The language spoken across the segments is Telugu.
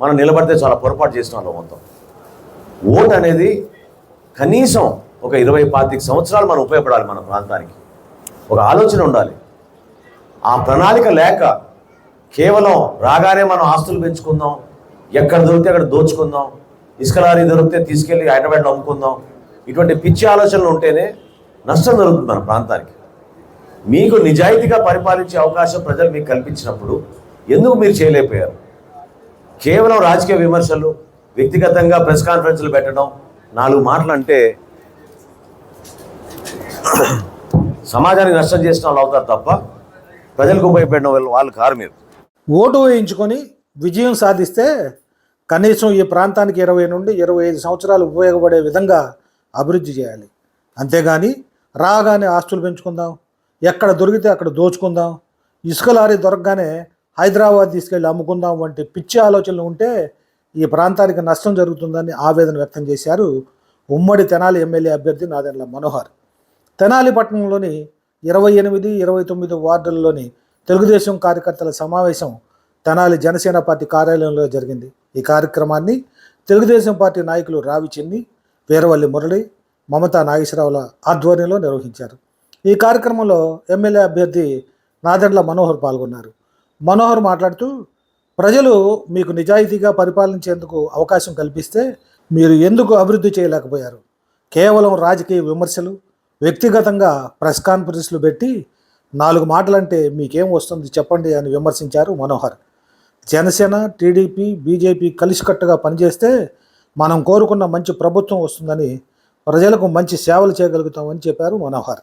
మనం నిలబడితే చాలా పొరపాటు చేస్తున్నాం మొత్తం ఓట్ అనేది కనీసం ఒక ఇరవై పాతిక సంవత్సరాలు మనం ఉపయోగపడాలి మన ప్రాంతానికి. ఒక ఆలోచన ఉండాలి. ఆ ప్రణాళిక లేక కేవలం రాగానే మనం ఆస్తులు పెంచుకుందాం ఎక్కడ దొరికితే అక్కడ దోచుకుందాం ఇసుక లారీ దొరికితే తీసుకెళ్ళి హైదరాబాద్లో అమ్ముకుందాం ఇటువంటి పిచ్చి ఆలోచనలు ఉంటేనే నష్టం జరుగుతుంది మన ప్రాంతానికి. మీకు నిజాయితీగా పరిపాలించే అవకాశం ప్రజలు మీకు కల్పించినప్పుడు ఎందుకు మీరు చేయలేకపోయారు? కేవలం రాజకీయ విమర్శలు వ్యక్తిగతంగా ప్రెస్ కాన్ఫరెన్స్లు పెట్టడం నాలుగు మాటలు అంటే సమాజానికి నష్టం చేసిన వాళ్ళు అవుతారు తప్ప ప్రజలకు ఉపయోగపడిన వాళ్ళు వాళ్ళు కారు మీరు. ఓటు వేయించుకొని విజయం సాధిస్తే కనీసం ఈ ప్రాంతానికి ఇరవై నుండి ఇరవై ఐదు సంవత్సరాలు ఉపయోగపడే విధంగా అభివృద్ధి చేయాలి. అంతేగాని రాగానే ఆస్తులు పెంచుకుందాం ఎక్కడ దొరికితే అక్కడ దోచుకుందాం ఇసుక లారీ దొరకగానే హైదరాబాద్ తీసుకెళ్ళి అమ్ముకుందాం వంటి పిచ్చి ఆలోచనలు ఉంటే ఈ ప్రాంతానికి నష్టం జరుగుతుందని ఆవేదన వ్యక్తం చేశారు ఉమ్మడి తెనాలి ఎమ్మెల్యే అభ్యర్థి నాదెండ్ల మనోహర్. తెనాలి పట్టణంలోని ఇరవై ఎనిమిది ఇరవై తొమ్మిది వార్డుల్లోని తెలుగుదేశం కార్యకర్తల సమావేశం తెనాలి జనసేన పార్టీ కార్యాలయంలో జరిగింది. ఈ కార్యక్రమాన్ని తెలుగుదేశం పార్టీ నాయకులు రావి చిన్ని వీరవల్లి మురళి మమతా నాగేశ్వరరావుల ఆధ్వర్యంలో నిర్వహించారు. ఈ కార్యక్రమంలో ఎమ్మెల్యే అభ్యర్థి నాదెండ్ల మనోహర్ పాల్గొన్నారు. మనోహర్ మాట్లాడుతూ ప్రజలు మీకు నిజాయితీగా పరిపాలించేందుకు అవకాశం కల్పిస్తే మీరు ఎందుకు అభివృద్ధి చేయలేకపోయారు? కేవలం రాజకీయ విమర్శలు వ్యక్తిగతంగా ప్రెస్ కాన్ఫరెన్స్లు పెట్టి నాలుగు మాటలంటే మీకేం వస్తుంది చెప్పండి అని విమర్శించారు మనోహర్. జనసేన టీడీపీ బీజేపీ కలిసికట్టుగా పనిచేస్తే మనం కోరుకున్న మంచి ప్రభుత్వం వస్తుందని ప్రజలకు మంచి సేవలు చేయగలుగుతామని చెప్పారు మనోహర్.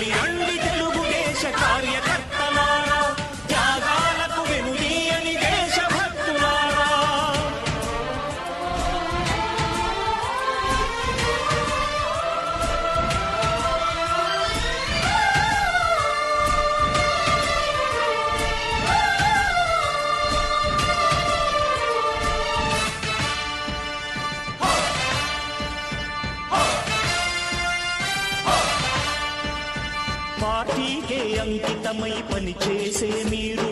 కదలి అంకితమై పనిచేసే మీరు.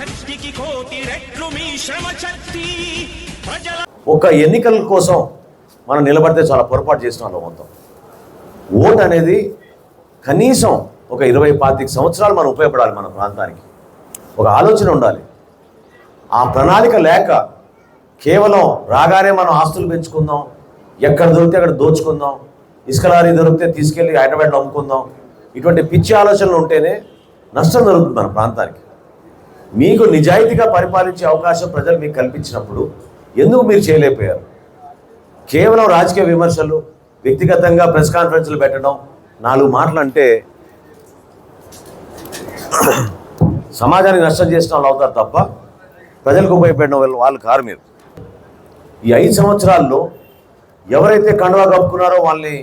శక్తికి కోటి రెట్లు మీ శ్రమ శక్తి. ప్రజల ఒక ఎన్నికల కోసం మనం నిలబడితే చాలా పొరపాటు చేస్తున్నాం మొత్తం ఓట్ అనేది కనీసం ఒక ఇరవై పాతిక సంవత్సరాలు మనం ఉపయోగపడాలి మన ప్రాంతానికి. ఒక ఆలోచన ఉండాలి. ఆ ప్రణాళిక లేక కేవలం రాగానే మనం ఆస్తులు పెంచుకుందాం ఎక్కడ దొరికితే అక్కడ దోచుకుందాం ఇసుక లారీ దొరికితే తీసుకెళ్ళి హైదరాబాద్లో అమ్ముకుందాం. ఇటువంటి పిచ్చి ఆలోచనలు ఉంటేనే నష్టం జరుగుతుంది మన ప్రాంతానికి. మీకు నిజాయితీగా పరిపాలించే అవకాశం ప్రజలు మీకు కల్పించినప్పుడు ఎందుకు మీరు చేయలేకపోయారు? కేవలం రాజకీయ విమర్శలు వ్యక్తిగతంగా ప్రెస్ కాన్ఫరెన్స్లు పెట్టడం నాలుగు మాటలు అంటే సమాజానికి నష్టం చేసిన వాళ్ళు అవుతారు తప్ప ప్రజలకు ఉపయోగపడిన వాళ్ళు వాళ్ళు కారు మీరు. ఈ ఐదు సంవత్సరాల్లో ఎవరైతే కండువా కప్పుకున్నారో వాళ్ళని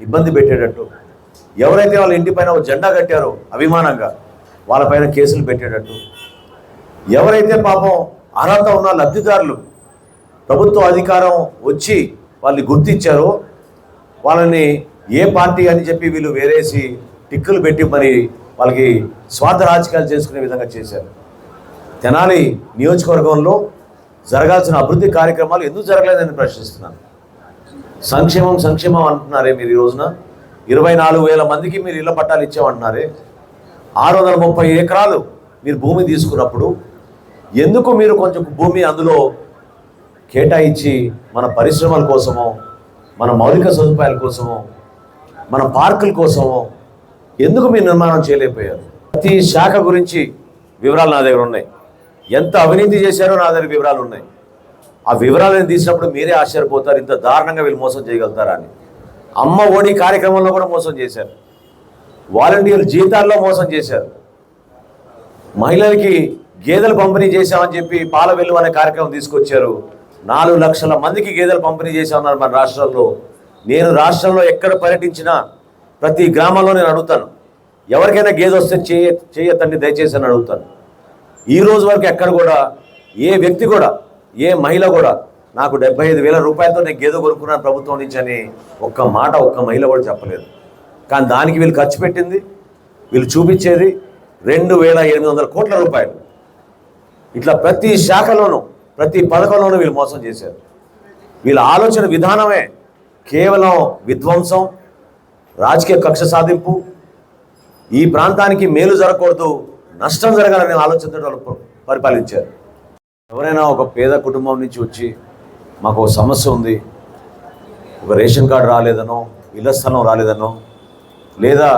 ఇబ్బంది పెట్టేటట్టు ఎవరైతే వాళ్ళ ఇంటిపైన ఒక జెండా కట్టారో అభిమానంగా వాళ్ళపైన కేసులు పెట్టేటట్టు ఎవరైతే పాపం అర్హత ఉన్న లబ్ధిదారులు ప్రభుత్వ అధికారం వచ్చి వాళ్ళని గుర్తించారో వాళ్ళని ఏ పార్టీ అని చెప్పి వీళ్ళు వేరేసి టిక్కులు పెట్టి మరి వాళ్ళకి స్వార్థ రాజకీయాలు చేసుకునే విధంగా చేశారు. తెనాలి నియోజకవర్గంలో జరగాల్సిన అభివృద్ధి కార్యక్రమాలు ఎందుకు జరగలేదని ప్రశ్నిస్తున్నాను. సంక్షేమం సంక్షేమం అంటున్నారే మీరు ఈ రోజున. ఇరవై నాలుగు వేల మందికి మీరు ఇళ్ళ పట్టాలు ఇచ్చామంటున్నారే. ఆరు వందల ముప్పై ఎకరాలు మీరు భూమి తీసుకున్నప్పుడు ఎందుకు మీరు కొంచెం భూమి అందులో కేటాయించి మన పరిశ్రమల కోసమో మన మౌలిక సదుపాయాల కోసమో మన పార్కుల కోసమో ఎందుకు మీరు నిర్మాణం చేయలేకపోయారు? ప్రతి శాఖ గురించి వివరాలు నా దగ్గర ఉన్నాయి. ఎంత అవినీతి చేశారో నా దగ్గర వివరాలు ఉన్నాయి. ఆ వివరాలను తీసినప్పుడు మీరే ఆశ్చర్యపోతారు ఇంత దారుణంగా వీళ్ళు మోసం చేయగలుగుతారా అని. అమ్మ ఒడి కార్యక్రమంలో కూడా మోసం చేశారు. వాలంటీర్ల జీతాల్లో మోసం చేశారు. మహిళలకి గేదెలు పంపిణీ చేశామని చెప్పి పాల వెలువ అనే కార్యక్రమం తీసుకొచ్చారు. నాలుగు లక్షల మందికి గేదెలు పంపిణీ చేశామన్నారు మన రాష్ట్రంలో. నేను రాష్ట్రంలో ఎక్కడ పర్యటించినా ప్రతి గ్రామంలో నేను అడుగుతాను. ఎవరికైనా గేదె వస్తే చేయ చేయతండి దయచేసి అని అడుగుతాను. ఈ రోజు వరకు ఎక్కడ కూడా ఏ వ్యక్తి కూడా ఏ మహిళ కూడా నాకు డెబ్బై ఐదు వేల రూపాయలతో నేను గేదె కొనుక్కున్నాను ప్రభుత్వం నుంచి అని ఒక్క మాట ఒక్క మహిళ కూడా చెప్పలేదు. కానీ దానికి వీళ్ళు ఖర్చు పెట్టింది వీళ్ళు చూపించేది రెండు వేల ఎనిమిది వందల కోట్ల రూపాయలు. ఇట్లా ప్రతి శాఖలోనూ ప్రతి పథకంలోనూ వీళ్ళు మోసం చేశారు. వీళ్ళ ఆలోచన విధానమే కేవలం విధ్వంసం రాజకీయ కక్ష సాధింపు ఈ ప్రాంతానికి మేలు జరగకూడదు నష్టం జరగాలనే ఆలోచనతో వాళ్ళు పరిపాలించారు. ఎవరైనా ఒక పేద కుటుంబం నుంచి వచ్చి మాకు ఒక సమస్య ఉంది ఒక రేషన్ కార్డు రాలేదనో ఇళ్ళ స్థలం రాలేదనో లేదా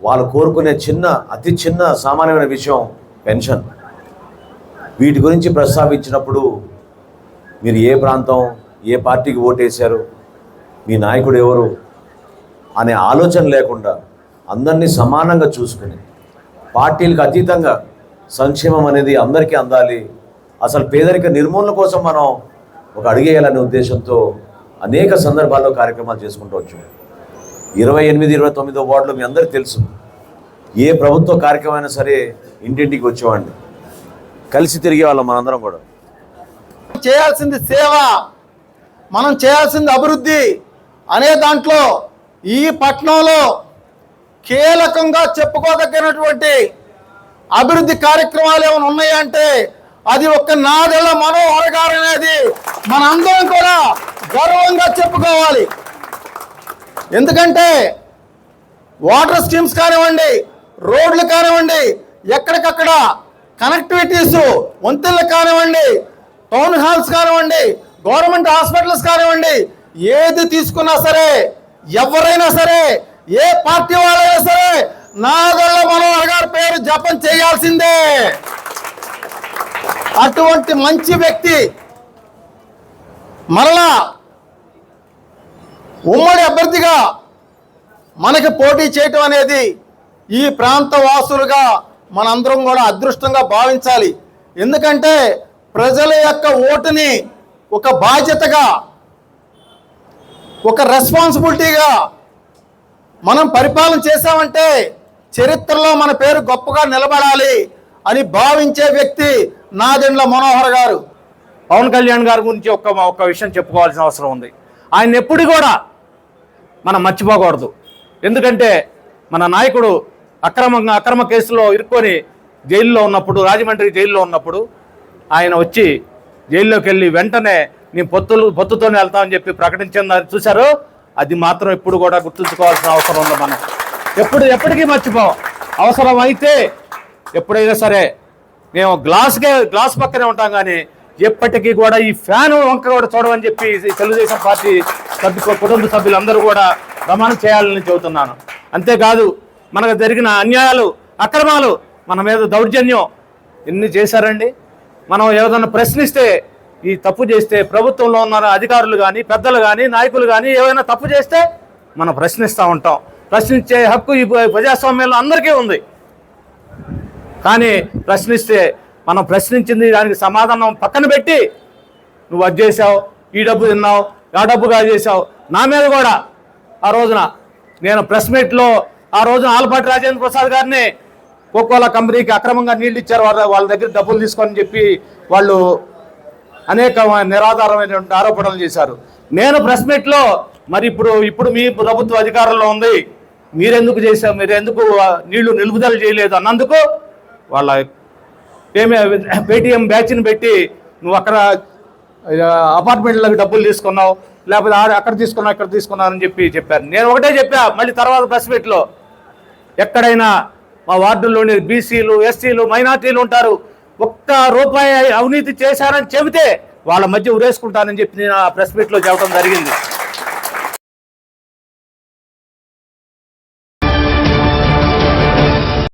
వాళ్ళు కోరుకునే చిన్న అతి చిన్న సామాన్యమైన విషయం పెన్షన్. వీటి గురించి ప్రస్తావించినప్పుడు మీరు ఏ ప్రాంతం ఏ పార్టీకి ఓటేశారు మీ నాయకుడు ఎవరు అనే ఆలోచన లేకుండా అందరినీ సమానంగా చూసుకుని పార్టీలకు అతీతంగా సంక్షేమం అనేది అందరికీ అందాలి అసలు పేదరిక నిర్మూలన కోసం మనం ఒక అడిగేయాలనే ఉద్దేశంతో అనేక సందర్భాల్లో కార్యక్రమాలు చేసుకుంటూ వచ్చాం. ఇరవై ఎనిమిది ఇరవై తొమ్మిదో వార్డులో మీ అందరికీ తెలుసు ఏ ప్రభుత్వ కార్యక్రమం అయినా సరే ఇంటింటికి వచ్చేవాడిని. కలిసి తిరిగే వాళ్ళం మనందరం కూడా. చేయాల్సింది సేవ మనం చేయాల్సింది అభివృద్ధి అనే దాంట్లో ఈ పట్టణంలో కీలకంగా చెప్పుకోదగినటువంటి అభివృద్ధి కార్యక్రమాలు ఏమైనా ఉన్నాయంటే అది ఒక్క నాదెళ్ళ మనోహర్ గారు అనేది మనందరం కూడా గర్వంగా చెప్పుకోవాలి. ఎందుకంటే వాటర్ స్కీమ్స్ కానివ్వండి రోడ్లు కానివ్వండి ఎక్కడికక్కడ కనెక్టివిటీస్ వంతెనలు కానివ్వండి టౌన్ హాల్స్ కానివ్వండి గవర్నమెంట్ హాస్పిటల్స్ కానివ్వండి ఏది తీసుకున్నా సరే ఎవరైనా సరే ఏ పార్టీ వాళ్ళైనా సరే నాగళ్ళ మనోహర్ గారి పేరు జపం చేయాల్సిందే. అటువంటి మంచి వ్యక్తి మరలా ఉమ్మడి అభ్యర్థిగా మనకి పోటీ చేయటం అనేది ఈ ప్రాంత వాసులుగా మనందరం కూడా అదృష్టంగా భావించాలి. ఎందుకంటే ప్రజల యొక్క ఓటుని ఒక బాధ్యతగా ఒక రెస్పాన్సిబిలిటీగా మనం పరిపాలన చేశామంటే చరిత్రలో మన పేరు గొప్పగా నిలబడాలి అని భావించే వ్యక్తి నాదెండ్ల మనోహర్ గారు. పవన్ కళ్యాణ్ గారి గురించి ఒక్క ఒక్క విషయం చెప్పుకోవాల్సిన అవసరం ఉంది. ఆయన ఎప్పుడు కూడా మనం మర్చిపోకూడదు. ఎందుకంటే మన నాయకుడు అక్రమంగా అక్రమ కేసులో ఇరుక్కొని జైల్లో ఉన్నప్పుడు రాజమండ్రి జైల్లో ఉన్నప్పుడు ఆయన వచ్చి జైల్లోకి వెళ్ళి వెంటనే నేను పొత్తులు పొత్తుతోనే వెళ్తామని చెప్పి ప్రకటించిందని చూశారు. అది మాత్రం ఇప్పుడు కూడా గుర్తుంచుకోవాల్సిన అవసరం ఉంది మనం ఎప్పుడు ఎప్పటికీ మర్చిపోం. అవసరం అయితే ఎప్పుడైనా సరే మేము గ్లాస్కే గ్లాస్ పక్కనే ఉంటాం కానీ ఎప్పటికీ కూడా ఈ ఫ్యాన్ వంక కూడా చూడమని చెప్పి తెలుగుదేశం పార్టీ సభ్యు కుటుంబ సభ్యులందరూ కూడా ప్రమాణం చేయాలని చెబుతున్నాను. అంతేకాదు మనకు జరిగిన అన్యాయాలు అక్రమాలు మన మీద దౌర్జన్యం. ఎన్ని చేశారండి? మనం ఏదైనా ప్రశ్నిస్తే ఈ తప్పు చేస్తే ప్రభుత్వంలో ఉన్న అధికారులు కానీ పెద్దలు కానీ నాయకులు కానీ ఏమైనా తప్పు చేస్తే మనం ప్రశ్నిస్తూ ఉంటాం. ప్రశ్నించే హక్కు ఈ ప్రజాస్వామ్యంలో అందరికీ ఉంది. కానీ ప్రశ్నిస్తే మనం ప్రశ్నించింది దానికి సమాధానం పక్కన పెట్టి నువ్వు అది చేసావు ఈ డబ్బు తిన్నావు ఆ డబ్బుగా చేసావు నా మీద కూడా. ఆ రోజున నేను ప్రెస్ మీట్లో ఆ రోజున ఆలపాటి రాజేంద్ర ప్రసాద్ గారిని కోకోలా కంపెనీకి అక్రమంగా నీళ్ళు ఇచ్చారు. వాళ్ళ వాళ్ళ దగ్గర డబ్బులు తీసుకొని చెప్పి వాళ్ళు అనేక నిరాధారమైనటువంటి ఆరోపణలు చేశారు. నేను ప్రెస్ మీట్లో మరి ఇప్పుడు ఇప్పుడు మీ ప్రభుత్వ అధికారంలో ఉంది. మీరెందుకు చేశారు? మీరు ఎందుకు నీళ్ళు నిలుపుదల చేయలేదు? అన్నందుకు వాళ్ళ పేమే పేటిఎం బ్యాచ్ని పెట్టి నువ్వు అక్కడ అపార్ట్మెంట్లకు డబ్బులు తీసుకున్నావు. లేకపోతే అక్కడ తీసుకున్నావు ఇక్కడ తీసుకున్నావు అని చెప్పి చెప్పారు. నేను ఒకటే చెప్పా. మళ్ళీ తర్వాత ప్రెస్ మీట్లో ఎక్కడైనా మా వార్డుల్లోని బీసీలు ఎస్సీలు మైనార్టీలు ఉంటారు. ఒక్క రూపాయి అవినీతి చేశారని చెబితే వాళ్ళ మధ్య ఉరేసుకుంటానని చెప్పి నేను ఆ ప్రెస్ మీట్లో చెప్పడం జరిగింది.